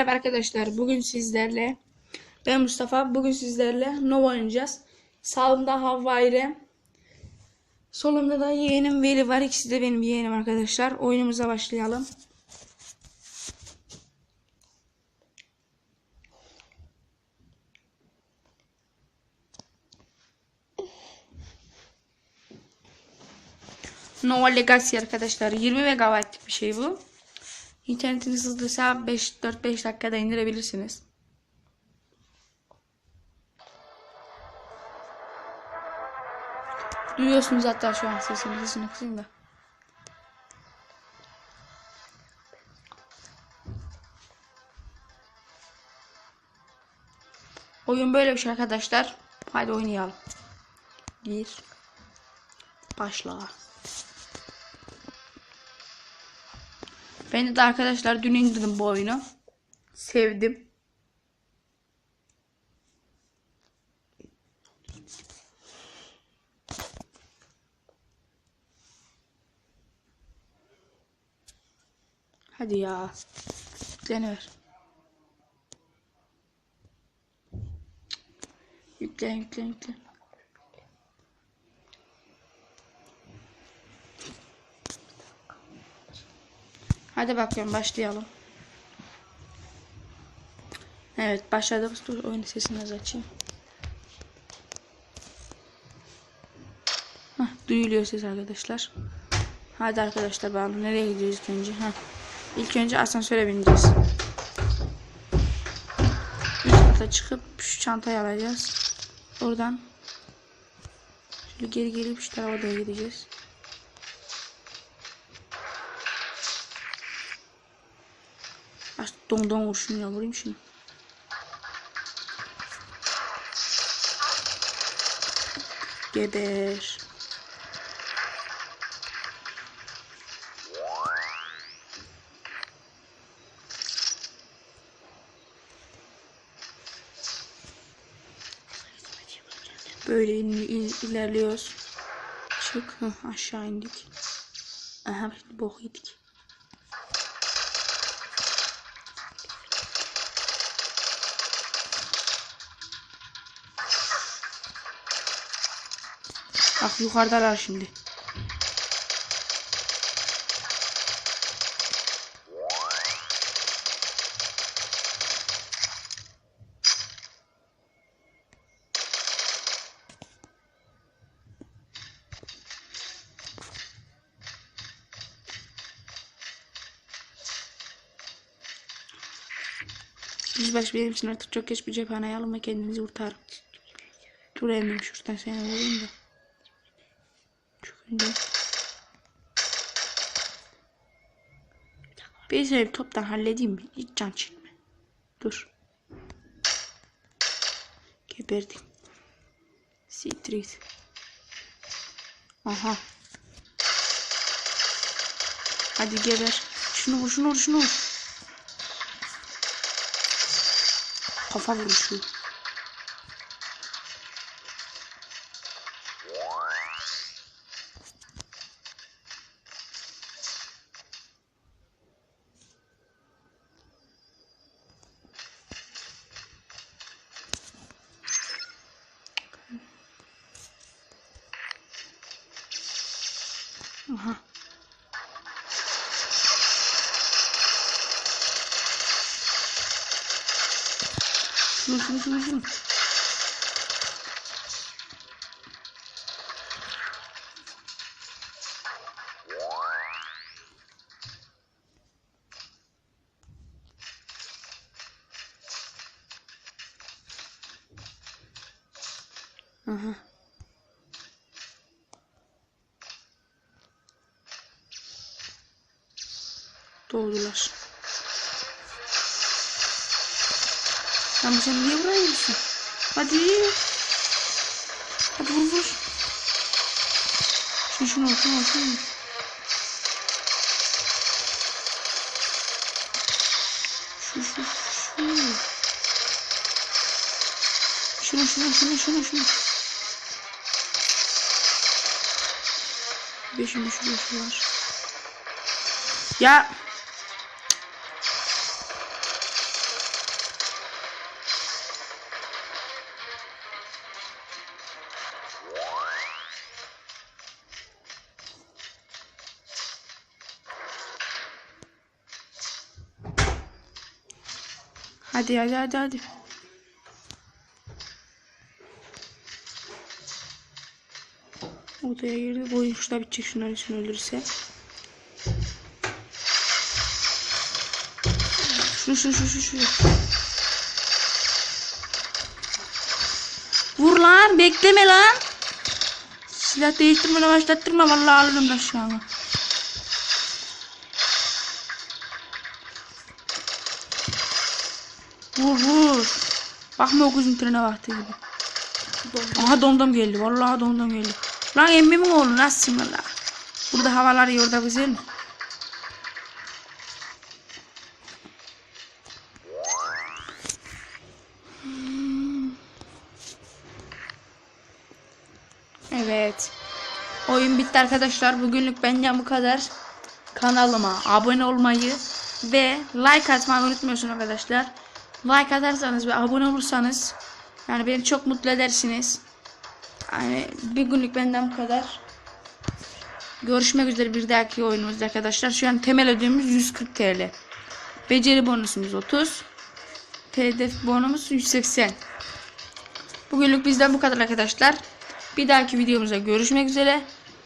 Merhaba arkadaşlar. Bugün sizlerle ben Mustafa. Bugün sizlerle Nova oynayacağız. Sağımda Havva ile solumda da yeğenim Veli var. İkisi de benim yeğenim arkadaşlar. Oyunumuza başlayalım. Nova Legacy arkadaşlar. 20 megabaytlık bir şey bu. İnternetiniz hızlıysa 5-4-5 dakikada indirebilirsiniz. Duyuyorsunuz hatta şu an sesini sesini kısayım da. Oyun böyle bir şey arkadaşlar. Hadi oynayalım. Gir. Başla. Ben de arkadaşlar dün indirdim bu oyunu. Sevdim. Hadi ya. Yüklenir. Yüklen yüklen yüklen. Hadi bakıyorum başlayalım. Evet başladı. Dur oyun sesini az açayım. Heh, duyuluyor ses arkadaşlar. Hadi arkadaşlar bakalım nereye gidiyoruz ilk önce. Heh. İlk önce asansöre bineceğiz. Üst kata çıkıp şu çantayı alacağız. Oradan şöyle geri gelip şu tarafa doğru gideceğiz. Don don vur şunu ya vurayım şunu. Geber. Böyle in- in- ilerliyoruz. Çık. Heh, aşağı indik. Aha bok yedik. Bak yukarıdalar şimdi. Yüzbaşı benim için artık çok geç bir cephaneye alın ve kendinizi kurtarın. Dur emrim şuradan seni vurayım da. Çıkınca. Bir seni toptan halledeyim mi? Hiç can çekme. Dur. Geberdim. Street. Aha. Hadi geber. Şunu vur, şunu vur, şunu vur. Kafa vuruşu. Şunu şunu şunu şunu. Aha. Doğdular. Ama sen niye buraya gidiyorsun? Hadi. Hadi vur vur. Şunu şunu şunu şunu. Şu şu şu. Şunu şunu şunu şunu şunu. Beşin şu beşi var. Ya. Hadi hadi hadi hadi. Odaya girdi. Bu oyun şurada bitecek şunların için ölürse. Şu şu şu şu şu. Vur lan bekleme lan. Silah değiştirmene başlattırma vallahi alırım da şu an. Vur vur. Bakma o kızın trene baktı gibi. Aha domdom geldi. Vallahi domdom geldi. Lan emmimin oğlu nasılsın valla? Burada havalar iyi orada güzel mi? Evet. Oyun bitti arkadaşlar. Bugünlük benden bu kadar. Kanalıma abone olmayı ve like atmayı unutmuyorsun arkadaşlar. Like atarsanız ve abone olursanız yani beni çok mutlu edersiniz. Yani bir günlük benden bu kadar. Görüşmek üzere bir dahaki oyunumuzda arkadaşlar. Şu an temel ödememiz 140 TL. Beceri bonusumuz 30. Hedef bonumuz 180. Bugünlük bizden bu kadar arkadaşlar. Bir dahaki videomuzda görüşmek üzere.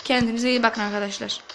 Kendinize iyi bakın arkadaşlar.